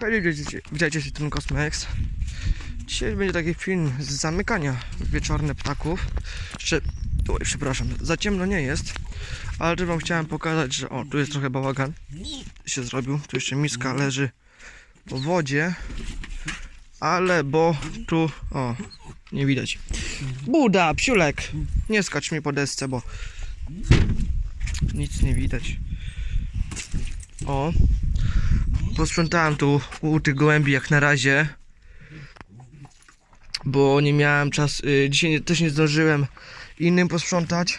Hej, widzicie, widzicie się ten Cosmex. Dzisiaj będzie taki film z zamykania wieczorne ptaków. Jeszcze, oj, przepraszam, za ciemno nie jest, ale też wam chciałem pokazać, że o, tu jest trochę bałagan się zrobił. Tu jeszcze miska leży po wodzie, ale bo tu, o, nie widać. Buda, psiulek, nie skacz mi po desce, bo nic nie widać. O, posprzątałem tu u tych gołębi jak na razie, bo nie miałem czas, y, dzisiaj też nie zdążyłem innym posprzątać.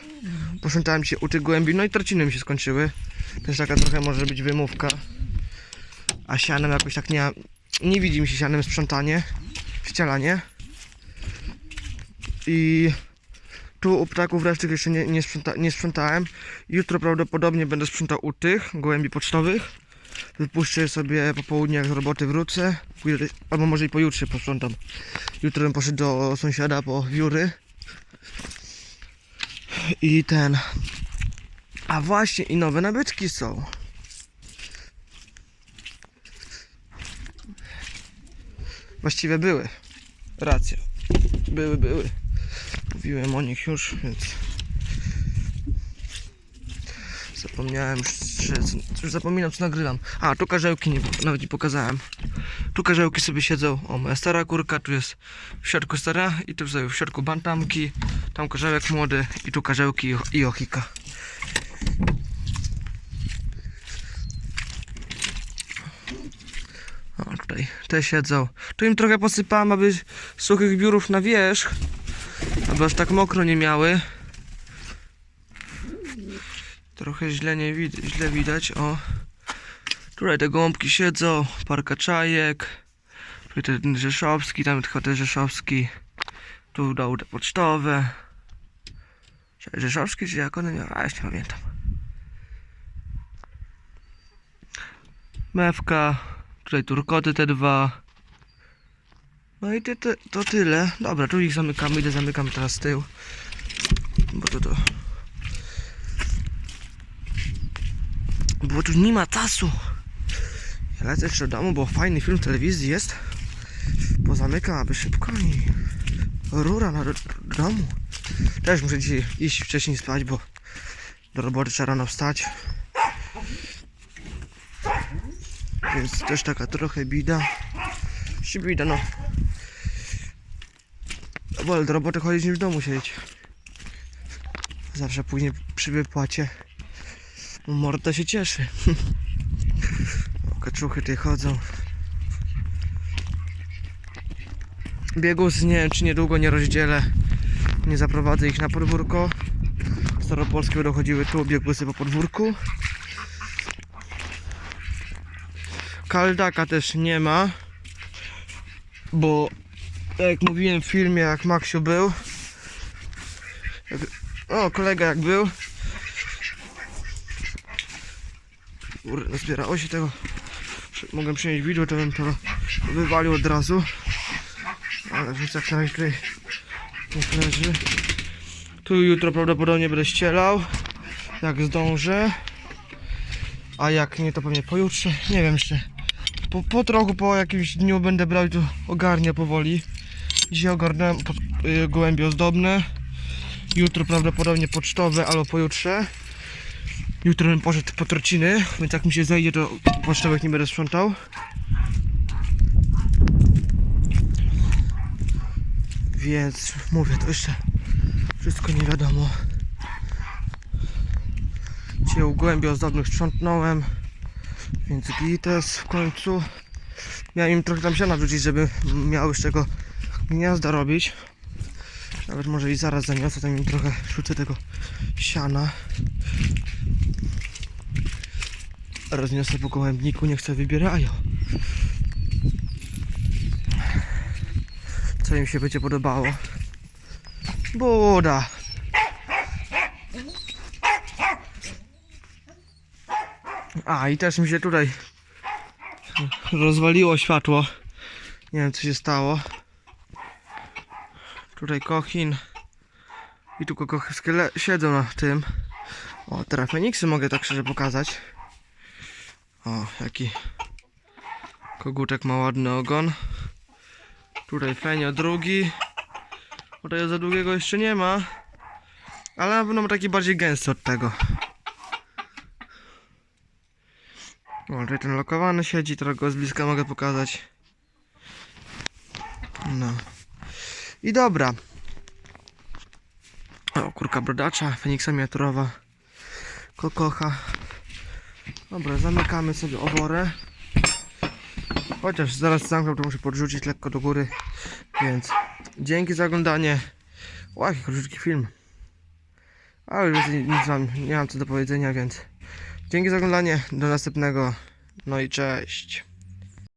Posprzątałem się u tych gołębi, no i trociny mi się skończyły. Też taka trochę może być wymówka. A sianem jakoś tak nie, nie widzi mi się sianem sprzątanie, ścielanie. I tu u ptaków resztek jeszcze nie, nie, sprząta, nie sprzątałem. Jutro prawdopodobnie będę sprzątał u tych gołębi pocztowych. Wypuszczę sobie po południu, jak z roboty wrócę. Pójdę, albo może i pojutrze posprzątam. Jutro bym poszedł do sąsiada po wióry. I ten. A właśnie, i nowe nabytki są. Właściwie były. Racja. Były, były. Mówiłem o nich już, więc. Zapomniałem, że. Już zapominam, co nagrywam. A, tu karzełki nie, nawet nie pokazałem. Tu karzełki sobie siedzą. O, moja stara kurka, tu jest w środku stara i tu w środku bantamki. Tam karzełek młody i tu karzełki i, i ochika. O, tutaj te siedzą. Tu im trochę posypałem, aby suchych biurów na wierzch, aby aż tak mokro nie miały. Trochę źle nie wid źle widać, o. Tutaj te gąbki siedzą, parka czajek. Tutaj ten Rzeszowski, tam tylko ten Rzeszowski. Tu dał te pocztowe. Rzeszowski, czy jak one miały? A, jeszcze nie pamiętam. Mewka. Tutaj turkoty te dwa. No i ty, to tyle. Dobra, tu ich zamykamy. Idę zamykam teraz tył. Bo to to. Bo tu nie ma czasu. Ja lecę jeszcze do domu, bo fajny film telewizji jest. Pozamykam, aby szybko i rura na do, do domu. Też muszę dzisiaj iść wcześniej spać, bo do roboty trzeba rano wstać. Więc też taka trochę bida. Czy bida, no. Wolę do roboty chodzić niż w domu siedzieć. Zawsze później przy wypłacie morda się cieszy. Kaczuchy tutaj chodzą. Biegów nie wiem, czy niedługo nie rozdzielę. Nie zaprowadzę ich na podwórko. Staropolskie będą chodziły tu, sobie po podwórku. Kaldaka też nie ma. Bo tak jak mówiłem w filmie, jak Maksiu był. Jak, o, kolega jak był. Kurde, zbierało się tego. Mogłem przynieść widło, to bym to wywalił od razu. Ale więc jak na razie tutaj niech leży. Tu jutro prawdopodobnie będę ścielał. Jak zdążę. A jak nie, to pewnie pojutrze. Nie wiem jeszcze. Po, po trochu, po jakimś dniu będę brał i to ogarnię powoli. Dzisiaj ogarnąłem po, y, gołębie ozdobne. Jutro prawdopodobnie pocztowe albo pojutrze. Jutro bym poszedł po trociny, więc jak mi się zajdzie, to pocztowych nie będę sprzątał. Więc mówię, to jeszcze wszystko nie wiadomo. U gołębi ozdobnych sprzątnąłem, więc gites w końcu. Miałem im trochę tam siana wrzucić, żeby miały z czego gniazda robić. Nawet może i zaraz zaniosę, tam im trochę rzucę tego siana. Rozniosę po gołębniku, niech sobie wybierają. Co im się będzie podobało. Buda! A i też mi się tutaj rozwaliło światło. Nie wiem co się stało. Tutaj kochin. I tu kochowskie le- siedzą na tym. O, teraz Feniksy mogę tak szczerze pokazać. O, jaki Kogutek ma ładny ogon. Tutaj Fenio drugi. Tutaj za długiego jeszcze nie ma. Ale na pewno taki bardziej gęsty od tego. O, tutaj ten lokowany siedzi, trochę go z bliska mogę pokazać. No. I dobra. O, kurka brodacza, Feniksa miniaturowa. Kokocha. Dobra, zamykamy sobie oborę. Chociaż zaraz zamknę, to muszę podrzucić lekko do góry. Więc dzięki za oglądanie. O, jaki krótki film. Ale już nic wam nie mam co do powiedzenia, więc dzięki za oglądanie. Do następnego. No i cześć.